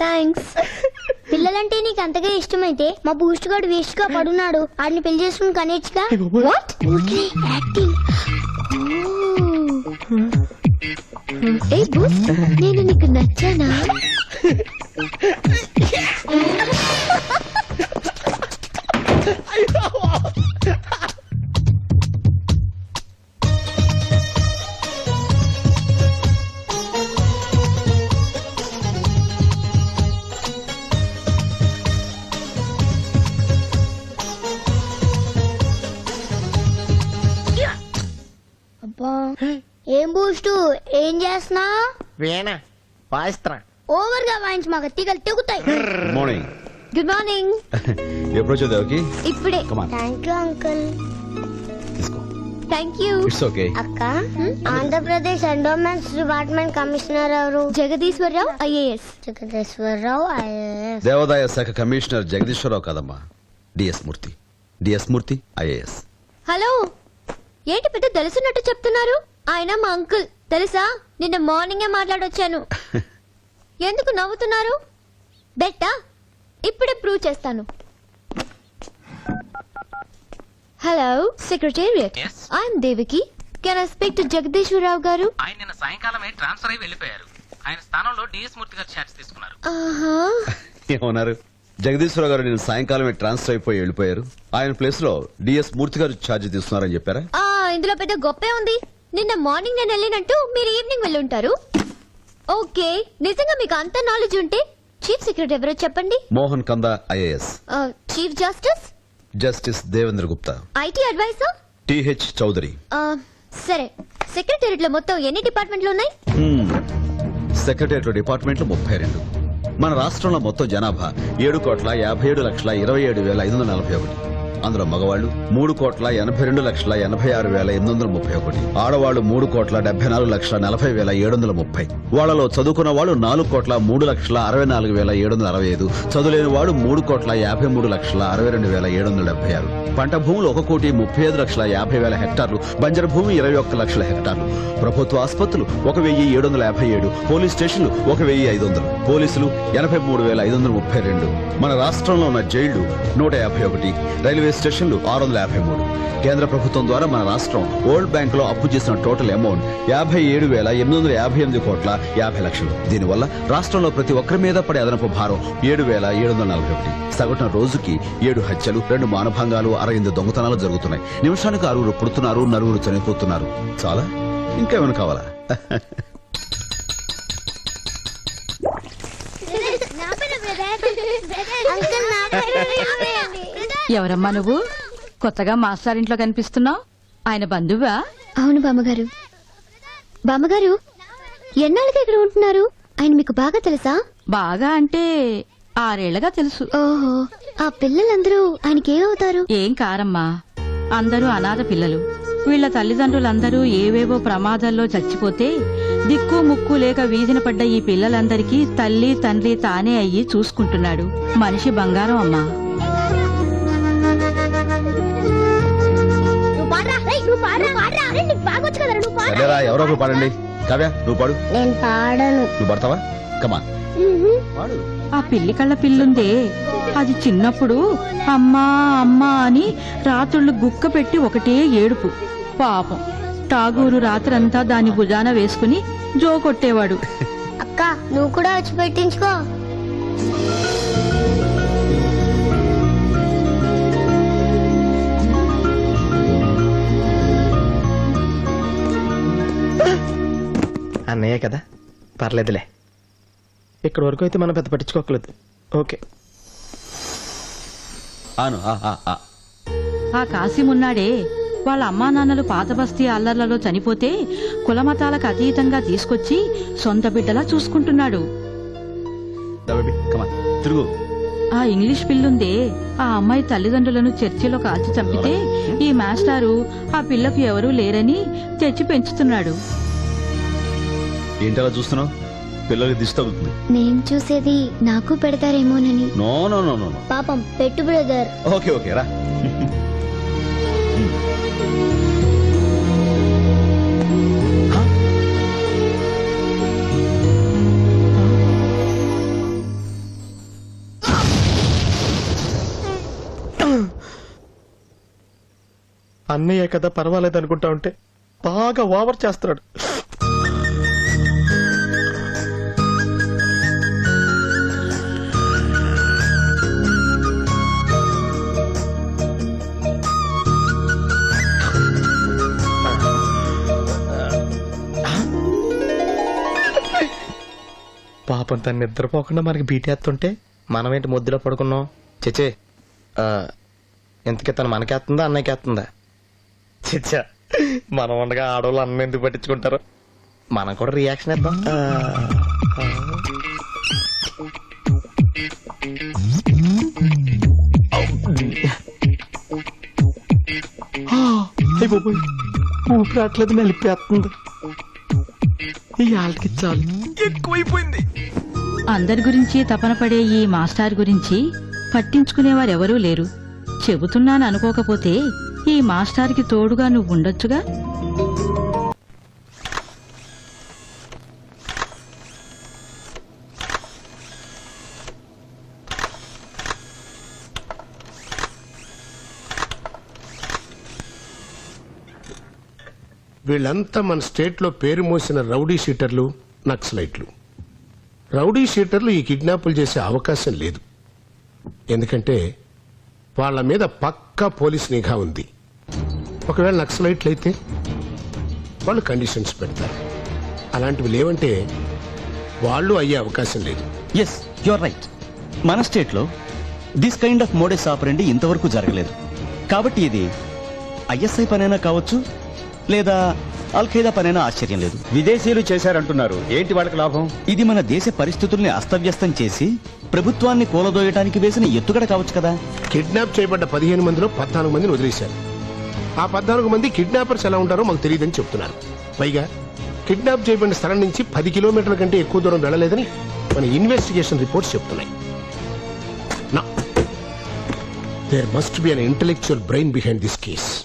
Thanks పిల్లలంటే నీకు అంతగా ఇష్టమైతే మా బూస్ట్ గాడు వేస్ట్గా పడున్నాడు. ఆడిని పెళ్ళి చేసుకుని కనేచ్చుగా వాట్ యాక్టింగ్ ఏ బూస్ట్ నేను నీకు నచ్చానా? ఏం బూస్ట్? ఏం చేస్తున్నా? వీణ వాయిస్త్రా ఓవర్గా వాయించి మాకు తీగలు తెగుతాయి. మార్నింగ్ గుడ్ మార్నింగ్ ఎప్పుడు వచ్చావు దేవకి? ఇప్పుడే. థ్యాంక్ యూ అంకుల్ తీసుకో థ్యాంక్ యూ ఇట్స్ ఓకే అక్క ఆంధ్రప్రదేశ్ ఎండోమెంట్స్ డిపార్ట్మెంట్ కమిషనర్ ఎవరు? జగదీశ్వరరావు ఐఏఎస్ జగదీశ్వరరావు ఐఏఎస్ దేవాదాయ శాఖ కమిషనర్ జగదీశ్వరరావు కాదమ్మా. D S Murthy D S Murthy IAS hello ఏంటి పెద్ద తెలుసున్నట్టు చెప్తున్నారు? ఆయన మా అంకుల్. తెలుసా? నిన్న మార్నింగే మాట్లాడొచ్చాను. ఎందుకు నవ్వుతున్నారు? బెట్టా? ఇప్పుడే ప్రూవ్ చేస్తాను. Hello secretariat. Yes. I'm Devaki. Can I speak to Jagadeeswara Rao garu? ఆయన నిన్న సాయంకాలమే ట్రాన్స్ఫర్ అయి వెళ్ళిపోయారు. ఆయన స్థానంలో డిఎస్ మూర్తి గారు ఛార్జ్ తీసుకున్నారు. ఆహా. ఏమన్నారు? జగదీశ్వరరావు గారు నేను సాయంకాలమే ట్రాన్స్ఫర్ అయిపోయి వెళ్ళిపోయారు. ఆయన ప్లేస్లో డిఎస్ మూర్తి గారు ఛార్జ్ తీసుకున్నారని చెప్పారా? ఆ ఇందులో పెద్ద గొప్పే ఉంది. నిన్న మార్నింగ్ నేను వెళ్ళినట్టు మీరు ఈవినింగ్ వెళ్ళి ఉంటారు ఓకే నిజంగా మీకు అంత నాలెడ్జ్ ఉంటే చీఫ్ సెక్రటరీ ఎవరో చెప్పండి. Mohan Kanda IAS. Chief justice? Justice Devendra Gupta. IT adviser? T H Chowdary. సరే. సెక్రటేరియట్లో మొత్తం ఎన్ని డిపార్ట్మెంట్లు ఉన్నాయి? సెక్రటేరియట్ డిపార్ట్మెంట్లు ముప్పై రెండు. మన రాష్ట్రంలో మొత్తం జనాభా ఏడు కోట్ల యాభై ఏడు లక్షల ఇరవై ఏడు వేల ఐదు వందల నలభై ఒకటి. అందులో మగవాళ్ళు మూడు కోట్ల ఎనభై రెండు లక్షల ఎనభై ఆరు వేల ఎనిమిది వందల ముప్పై ఒకటి. ఆడవాళ్ళు మూడు కోట్ల డెబ్బై నాలుగు లక్షల నలభై వేల ఏడు వందల ముప్పై. వాళ్ళలో చదువుకున్న వాళ్ళు నాలుగు కోట్ల మూడు లక్షల అరవై నాలుగు వేల ఏడు వందల అరవై ఐదు. చదువులేని వాడు మూడు కోట్ల యాభై మూడు లక్షల అరవై రెండు వేల ఏడు వందల డెబ్బై ఆరు. పంట భూములు ఒక కోటి ముప్పై ఐదు లక్షల యాభై వేల హెక్టార్లు. బంజర భూమి ఇరవై ఒక్క లక్షల హెక్టార్లు. ప్రభుత్వ ఆసుపత్రులు ఒక వెయ్యి ఏడు వందల యాభై ఏడు. పోలీస్ స్టేషన్లు ఒక వెయ్యి ఐదు వందలు. పోలీసులు ఎనభై మూడు వేల ఐదు వందల ముప్పై రెండు. మన రాష్ట్రంలో ఉన్న జైళ్ళు నూట యాభై ఒకటి. రైల్వే స్టేషన్లు ఆరు వందల యాభై మూడు. కేంద్ర ప్రభుత్వం ద్వారా మన రాష్ట్రం వరల్డ్ బ్యాంక్లో అప్పు చేసిన టోటల్ అమౌంట్ యాభై ఏడు వేల ఎనిమిది వందల యాభై ఎనిమిది కోట్ల యాభై లక్షలు. దీనివల్ల రాష్ట్రంలో ప్రతి ఒక్కరి మీద పడే అదనపు భారం ఏడు వేల ఏడు వందల నలభై ఒకటి. సగటున రోజుకి ఏడు హత్యలు రెండు మానభంగాలు అరవింద దొంగతనాలు జరుగుతున్నాయి. నిమిషానికి ఆరుగురు పుడుతున్నారు నలుగురు చనిపోతున్నారు. చాలా? ఇంకేమైనా కావాలా? ఎవరమ్మా నువ్వు? కొత్తగా మాస్టర్ ఇంట్లో కనిపిస్తున్నావు. ఆయన బంధువా? అవును బామ్మగారు. బామ్మగారు ఎన్నాళ్ళకి ఇక్కడ ఉంటున్నారు? ఆయన మీకు బాగా తెలుసా? బాగా అంటే ఆరేళ్ళగా తెలుసు. ఓహో ఆ పిల్లలందరూ ఆయనకి ఏమవుతారు ఏం కారమ్మా? అందరూ అనాథ పిల్లలు. వీళ్ళ తల్లిదండ్రులందరూ ఏవేవో ప్రమాదాల్లో చచ్చిపోతే దిక్కు ముక్కు లేక వీధిన పడ్డ ఈ పిల్లలందరికీ తల్లి తండ్రి తానే అయ్యి చూసుకుంటున్నాడు. మనిషి బంగారం అమ్మా. సరేరా ఎవరో ఒకరు పాడండి. కావ్య నువ్వు పాడు. నేను పాడను. నువ్వు పడతావా? కమా పాడు. ఆ పిల్లి కళ్ళ పిల్లుందే. అది చిన్నప్పుడు అమ్మా అమ్మా అని రాత్రుళ్ళు గుక్క పెట్టి ఒకటే ఏడుపు. పాపం. టాగూరు రాత్రంతా దాని భుజాన వేసుకుని జో కొట్టేవాడు. అక్క నువ్వు కూడా వచ్చి పెట్టించుకో. అన్నయ్య కదా? పర్లేదులే. ఇక్కడ వరకు అయితే మనం పెద్ద పట్టించుకోకలేదు. ఓకే. ఆను ఆ, ఆ, ఆ. ఆ కాసిమున్నాడే వాళ్ళ అమ్మా నాన్నలు పాత బస్తీ అల్లర్లలో చనిపోతే కులమతాలకు అతీతంగా తీసుకొచ్చి సొంత బిడ్డలా చూసుకుంటున్నాడు. దా తిరుగు. ఆ ఇంగ్లీష్ పిల్లుందే ఆ అమ్మాయి తల్లిదండ్రులను చర్చిలో కాల్చి చంపితే ఈ మాస్టారు ఆ పిల్లకు ఎవరూ లేరని తెచ్చి పెంచుతున్నాడు. ఏంటలా చూస్తున్నావు? పిల్లలకి దిష్టి అవుతుంది నేను చూసేది నాకు పెడతారేమోనని. నో నో నో నో పాపం పెట్టు బ్రదర్. ఓకే ఓకే రా. అన్నయ్య కదా పర్వాలేదు అనుకుంటా ఉంటే బాగా ఓవర్ చేస్తున్నాడు. పాపం తను నిద్రపోకుండా మనకి బీటేస్తుంటే మనమేంటి ముద్దులో పడుకున్నాం? చచ్చే ఎంతకి తను మనకేస్తుందా అన్నయ్యకేస్తుందా? చిచ్చా మనం ఉండగా ఆడవాళ్ళు అన్న ఎందుకు పట్టించుకుంటారు? మనం కూడా రియాక్షన్ ఇద్దాం ఆ, ఆ. ఆ, అయ్ బాబోయ్, ఊపిరి రావట్లేదు నలిపేస్తుంది ఈ ఆళ్ళకి చాలు. ఎక్కువైపోయింది. అందరి గురించి తపన పడే ఈ మాస్టార్ గురించి పట్టించుకునేవారెవరూ లేరు. చెబుతున్నాను అనుకోకపోతే ఈ మాస్టార్కి తోడుగా నువ్వు ఉండొచ్చుగా వీళ్ళంతా మన స్టేట్లో పేరు మోసిన రౌడీ షీటర్లు నక్సలైట్లు. రౌడీ షీటర్లు ఈ కిడ్నాపులు చేసే అవకాశం లేదు. ఎందుకంటే వాళ్ళ మీద పక్కా పోలీస్ నిఘా ఉంది. ఒకవేళ నక్సలైట్లు అయితే వాళ్ళు కండిషన్స్ పెడతారు. అలాంటివి లేవంటే వాళ్ళు అయ్యే అవకాశం లేదు. ఎస్ యువర్ రైట్ మన స్టేట్లో this kind of modus operandi ఇంతవరకు జరగలేదు. కాబట్టి ఇది ఐఎస్ఐ పనైనా కావచ్చు లేదా అల్ఖైదా పనైనా ఆశ్చర్యం లేదు. విదేశీయులు చేశారంటున్నారు. ఏంటి వాళ్ళకి లాభం? ఇది మన దేశ పరిస్థితుల్ని అస్తవ్యస్తం చేసి ప్రభుత్వాన్ని కూలదోయటానికి వేసిన ఎత్తుగడ కావచ్చు కదా? కిడ్నాప్ చేయబడ్డ పదిహేను మందిలో పద్నాలుగు మందిని వదిలేశారు. ఆ పద్నాలుగు మంది కిడ్నాపర్స్ ఎలా ఉంటారో మాకు తెలియదని చెప్తున్నారు. పైగా కిడ్నాప్ చేయబడిన స్థలం నుంచి పది కిలోమీటర్ల కంటే ఎక్కువ దూరం వెళ్ళలేదని మన ఇన్వెస్టిగేషన్ రిపోర్ట్స్ చెప్తున్నాయి. There must be an intellectual brain behind this case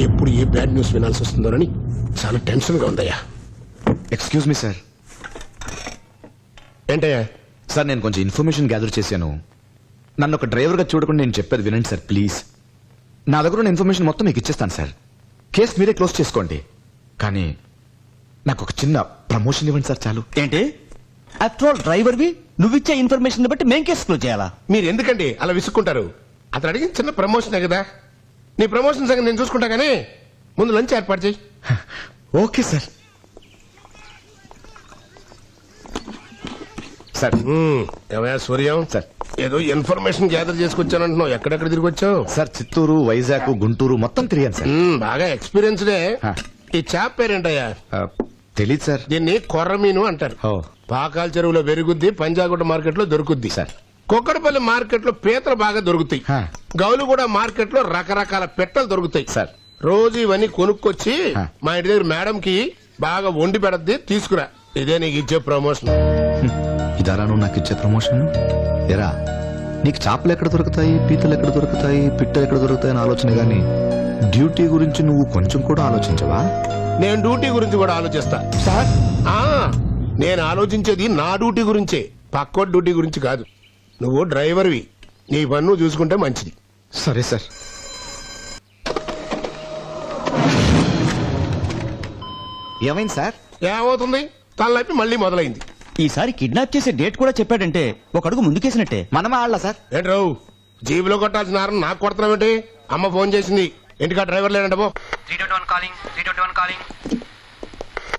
ఎప్పుడు ఏ బ్యాడ్ న్యూస్ వినాల్సి వస్తుందోనని చాలా టెన్షన్గా ఉందయ్యా. ఎక్స్క్యూజ్ మీ సార్ ఏంటయ్యా? సార్ నేను కొంచెం ఇన్ఫర్మేషన్ గ్యాదర్ చేశాను. నన్ను ఒక డ్రైవర్గా చూడకుండా నేను చెప్పేది వినండి సార్ ప్లీజ్. నా దగ్గర ఉన్న ఇన్ఫర్మేషన్ మొత్తం మీకు ఇచ్చేస్తాను సార్. కేసు మీరే క్లోజ్ చేసుకోండి. కానీ నాకు ఒక చిన్న ప్రమోషన్ ఇవ్వండి సార్ చాలు. ఏంటి? ఆఫ్టర్ ఆల్ డ్రైవర్వి నువ్విచ్చే ఇన్ఫర్మేషన్ బట్టి మేం కేసు క్లోజ్ చేయాలా? మీరు ఎందుకండి అలా విసుక్కుంటారు. అతను అడిగిన చిన్న ప్రమోషనే కదా. నీ ప్రమోషన్ సంగతి నేను చూసుకుంటా కానీ ముందు లంచ్ ఏర్పాటు చేయి. Okay sir. సార్. ఏమయ్యా సూర్యం? సార్. ఏదో ఇన్ఫర్మేషన్ గ్యాదర్ చేసుకొచ్చానంటున్నావు. ఎక్కడెక్కడ తిరిగి వచ్చావు సార్ చిత్తూరు వైజాగ్ గుంటూరు మొత్తం తిరిగాను సార్. మ్మ్, బాగా ఎక్స్పీరియన్స్డే. ఈ చాప్ పేరేంటయ్యా? ఆ, తెలీదు సార్. దీన్ని కొర్రమీను అంటారు. ఓ. పాకాల చెరువులో పెరుగుద్ది పంజాగుట్ట మార్కెట్లో దొరుకుద్ది. సార్. కుక్కడపల్లి మార్కెట్లో పీతలు బాగా దొరుకుతాయి. గౌలుగూడ మార్కెట్లో రకరకాల పెట్టలు దొరుకుతాయి. సార్. రోజు ఇవన్నీ కొనుక్కొచ్చి. మా ఇంటి దగ్గర మేడం కి బాగా వండి పెడద్ది తీసుకురా. ఇదే నీకు ఇచ్చే ప్రమోషన్. ఇదారా నువ్వు నాకు ఇచ్చే ప్రమోషన్? ఎరా నీకు చేపలు ఎక్కడ దొరుకుతాయి పీతలు ఎక్కడ దొరుకుతాయి పిట్టలు ఎక్కడ దొరుకుతాయి అని ఆలోచన గాని డ్యూటీ గురించి నువ్వు కొంచెం కూడా ఆలోచించవా? నేను డ్యూటీ గురించి కూడా ఆలోచిస్తా. సార్? ఆ నేను ఆలోచించేది నా డ్యూటీ గురించే. పక్కోటి డ్యూటీ గురించి కాదు. నువ్వు డ్రైవర్వి. నీ పన్ను చూసుకుంటే మంచిది. సరే సార్. ఏమైంది సార్? ఏమవుతుంది? తలనొప్పి మళ్ళీ మొదలైంది. ఈసారి కిడ్నాప్ చేసే డేట్ కూడా చెప్పాడంటే ఒక అడుగు ముందుకేసినట్టే. మనమే ఆడలా సార్. ఏంటి రావు? జీబులో కొట్టాల్సిన హారం నాకు కొడుతున్నావేంటి? అమ్మ ఫోన్ చేసింది. ఇంటికా డ్రైవర్ లేడంట పో. Three twenty one calling three twenty one calling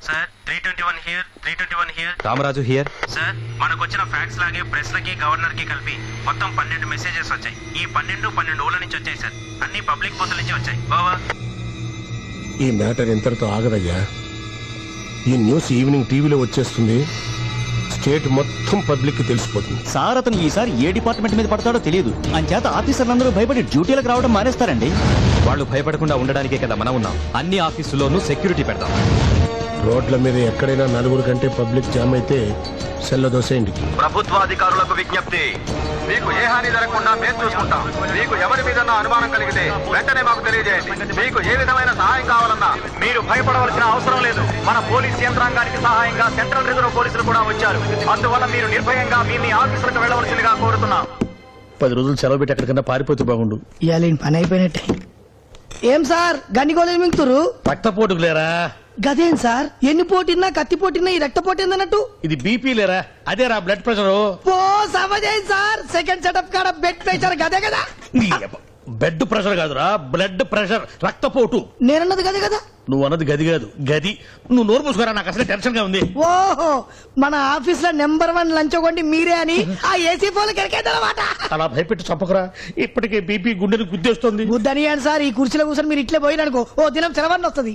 sir three twenty one here three twenty one here Ramaraju here sir మనకు వచ్చిన ఫ్యాక్స్ లాగే ప్రెస్ లకి గవర్నర్కి కలిపి మొత్తం పన్నెండు మెసేజెస్ వచ్చాయి. ఈ పన్నెండు పన్నెండు ఊళ్ళ నుంచి వచ్చాయి సార్ అన్ని పబ్లిక్ బూతుల నుంచి వచ్చాయి. బావా. ఈ మ్యాటర్ ఇంతటితో ఆగదయ్యా. ఈ న్యూస్ ఈవినింగ్ టీవీలో వచ్చేస్తుంది. స్టేట్ మొత్తం పబ్లిక్కి తెలిసిపోతుంది. సార్ అతను ఈసారి ఏ డిపార్ట్మెంట్ మీద పడతాడో తెలియదు. అంచేత ఆఫీసర్లందరూ భయపడి డ్యూటీలకు రావడం మానేస్తారండి. వాళ్ళు భయపడకుండా ఉండడానికే కదా మనం ఉన్నాం. అన్ని ఆఫీసుల్లోనూ సెక్యూరిటీ పెడతాం. రోడ్ల మీద ఎక్కడైనా నలుగురు కంటే పబ్లిక్ జామ్ అయితే సెల్ల దోసేయండి ప్రభుత్వాధికారులకు విజ్ఞప్తి. మీకు ఏ హాని జరగకుండా మేము చూసుకుంటాం. మీకు ఎవరి మీద అనుమానం కలిగితే వెంటనే మాకు తెలియజేయండి. మీకు ఏ విధమైన సహాయం కావాలన్నా మీరు భయపడవలసిన అవసరం లేదు. మన పోలీస్ యంత్రాంగానికి సహాయంగా సెంట్రల్ రిజర్వ్ పోలీసులు కూడా వచ్చారు. అందువల్ల మీరు నిర్భయంగా మీ మీ ఆఫీసులకు వెళ్ళవలసిందిగా కోరుతున్నాం. పది రోజులు సెలవు పెట్టి ఎక్కడికన్నా పారిపోతే బాగుండు. ఇవాళ పని అయిపోయినట్టే? ఏం సార్? గన్ని గోళీలు మింగుతురు రక్తపోటుకు లేరా గదేం సార్? ఎన్ని పోటీన్నా కత్తి పోటీన్నా ఈ రక్త పోటీ ఏందన్నట్టు? ఇది బీపీ లేరా? అదేరా బ్లడ్ ప్రెషర్ ఓ. సమజేం సార్? సెకండ్ సెటప్ కాడ బెడ్ ప్రెషర్ గదే కదా? బెడ్ ప్రెషర్ కాదురా బ్లడ్ ప్రెషర్ రక్తపోటు. నేనన్నది గదే కదా? నువ్వు అన్నది గది కాదు గది. నువ్వు నోరు మూసుకోరా నాకు అసలే టెన్షన్గా ఉంది. ఓహో మన ఆఫీస్లో నెంబర్ వన్ లంచ్ కొండి మీరే అని ఆ ఏసీ ఫోన్ కెరకేదన్నమాట అలా భయపెట్టి చంపకురా. ఇప్పటికే బీపీ గుండెని గుద్దేస్తుంది. బుద్ధని సార్ ఈ కుర్చీలో కూర్చొని మీరు ఇట్లే పోయిననుకో ఓ దినం సెలవన్న వస్తుంది